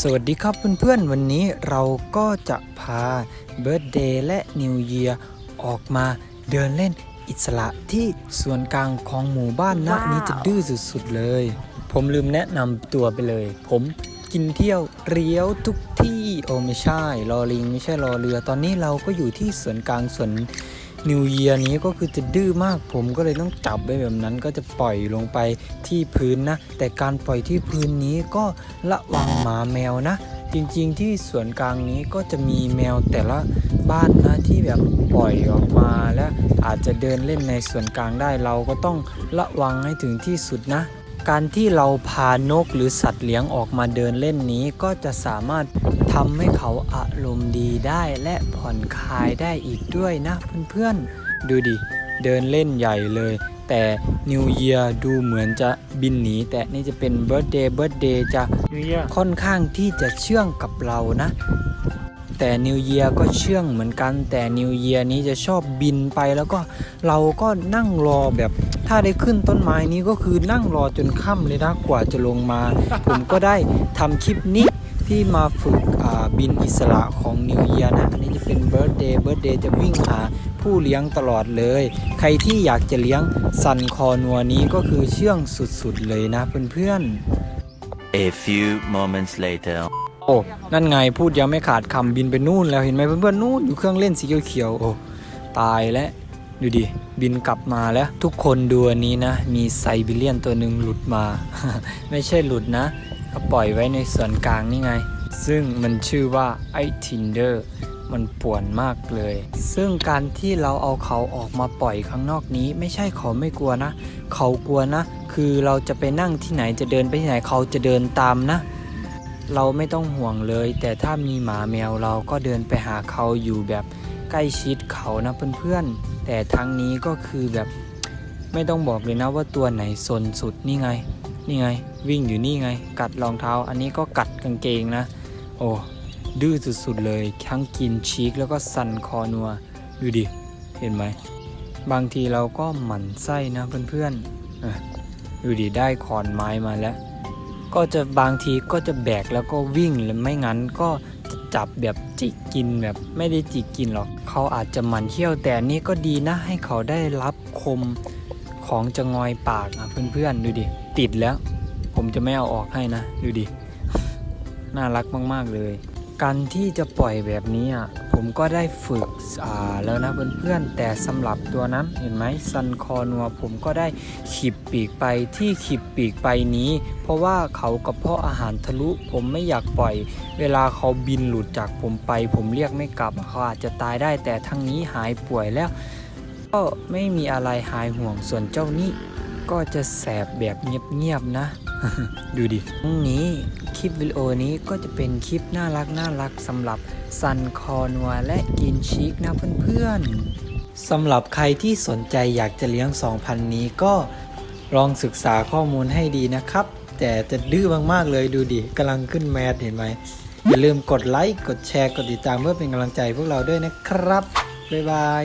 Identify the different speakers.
Speaker 1: สวัสดีครับเพื่อนๆ วันนี้เราก็จะพาเบิร์ d เดย์และนิว e ย r ออกมาเดินเล่นอิสระที่ส่วนกลางของหมู่บ้านนะ
Speaker 2: ว้าว
Speaker 1: นี้จะดื้อสุดๆเลย ผมลืมแนะนำตัวไปเลย ผมกินเที่ยวเรียวทุกที่ โอไม่ใช่ รอลิงไม่ใช่รอเรือ ตอนนี้เราก็อยู่ที่สวนกลางสวน นิวเยียนี้ก็คือจะดื้อมากผมก็เลยต้องจับไว้แบบนั้นก็จะปล่อยลงไปที่พื้นนะ แต่การปล่อยที่พื้นนี้ก็ระวังหมาแมวนะ จริงๆที่สวนกลางนี้ก็จะมีแมวแต่ละบ้านนะที่แบบปล่อยออกมาและอาจจะเดินเล่นในสวนกลางได้เราก็ต้องระวังให้ถึงที่สุดนะการที่เราพานกหรือสัตว์เลี้ยงออกมาเดินเล่นนี้ก็จะสามารถ ทำให้เขาอารมณ์ดีได้และผ่อนคลายได้อีกด้วยนะเพื่อนๆ ดูดิ เดินเล่นใหญ่เลย แต่ New Year ดูเหมือนจะบินหนี แต่นี่จะเป็น Birthday Birthday จะ
Speaker 2: นิวเยีย
Speaker 1: ค่อนข้างที่จะเชื่องกับเรานะ แต่ New Year ก็เชื่องเหมือนกัน แต่ New Year นี้จะชอบบินไปแล้วก็เราก็นั่งรอแบบถ้าได้ขึ้นต้นไม้นี้ก็คือนั่งรอจนค่ำเลยนะกว่าจะลงมา ผมก็ได้ทำคลิปนี้ ที่มาฝึกอ่าบินอิสระของ New Year นะ อันนี้จะเป็น Birthday Birthday จะวิ่งหาผู้เลี้ยงตลอดเลย ใครที่อยากจะเลี้ยงสันคอนัวนี้ก็คือเชื่องสุดๆเลยนะเพื่อนๆ
Speaker 3: A few moments later.
Speaker 1: โอ้นั่นไงพูดยังไม่ขาดคำบินไปนู่นแล้วเห็นไหมเพื่อนๆนู่นอยู่เครื่องเล่นสีเขียวๆโอ้ตายแล้วดูดิ บินกลับมาแล้ว ทุกคนดูอันนี้นะ มีไซบีเรียนตัวหนึ่งหลุดมา ไม่ใช่หลุดนะ ขาปล่อยไว้ในส่วนกลางนี่ไง ซึ่งมันชื่อว่าไอทินเดอร์มันป่วนมากเลย ซึ่งการที่เราเอาเขาออกมาปล่อยข้างนอกนี้ ไม่ใช่เขาไม่กลัวนะ เขากลัวนะ คือเราจะไปนั่งที่ไหนจะเดินไปที่ไหนเขาจะเดินตามนะ เราไม่ต้องห่วงเลย แต่ถ้ามีหมาแมวเราก็เดินไปหาเขาอยู่แบบใกล้ชิดเขานะเพื่อนๆ แต่ทั้งนี้ก็คือแบบไม่ต้องบอกเลยนะว่าตัวไหนสนสุดนี่ไง นี่ไง วิ่งอยู่นี่ไง กัดรองเท้า อันนี้ก็กัดกางเกงนะ โอ้ดื้อสุดๆเลยทั้งกินชีกแล้วก็สั่นคอนัวดูดิ เห็นไหม บางทีเราก็หมั่นไส้นะเพื่อนๆออดูดิได้ขอนไม้มาแล้ว ก็จะบางทีก็จะแบกแล้วก็วิ่งหรือไม่งั้นก็จะจับแบบจิกกินแบบไม่ได้จิกกินหรอก เขาอาจจะหมันเที่ยวแต่นี่ก็ดีนะให้เขาได้รับคม ของจะงอยปากอะเพื่อนๆดูดิ ติดแล้ว ผมจะไม่เอาออกให้นะ ดูดิ น่ารักมากๆเลย การที่จะปล่อยแบบนี้อะผมก็ได้ฝึกอ่าแล้วนะเพื่อนๆแต่สำหรับตัวนั้นเห็นไหมซันคอนัวผมก็ได้ขีบปีกไปที่ขีบปีกไปนี้ เพราะว่าเขากระเพาะอาหารทะลุ ผมไม่อยากปล่อย เวลาเขาบินหลุดจากผมไป ผมเรียกไม่กลับเขาอาจจะตายได้แต่ทั้งนี้หายป่วยแล้ว ก็ไม่มีอะไรหายห่วงส่วนเจ้านี้ก็จะแสบแบบเงียบๆนะ ดูดิตรงนี้คลิปวิดีโอนี้ก็จะเป็นคลิปน่ารักน่ารักสำหรับซันคอนัวและกินชิคนะเพื่อนๆสำหรับใครที่สนใจอยากจะเลี้ยง 2,000 นี้ก็ลองศึกษาข้อมูลให้ดีนะครับ แต่จะดื้อมากๆเลยดูดิกำลังขึ้นแมสเห็นไหมอย่าลืมกดไลค์กดแชร์กดติดตามเพื่อเป็นกำลังใจพวกเราด้วยนะครับ บ๊ายบาย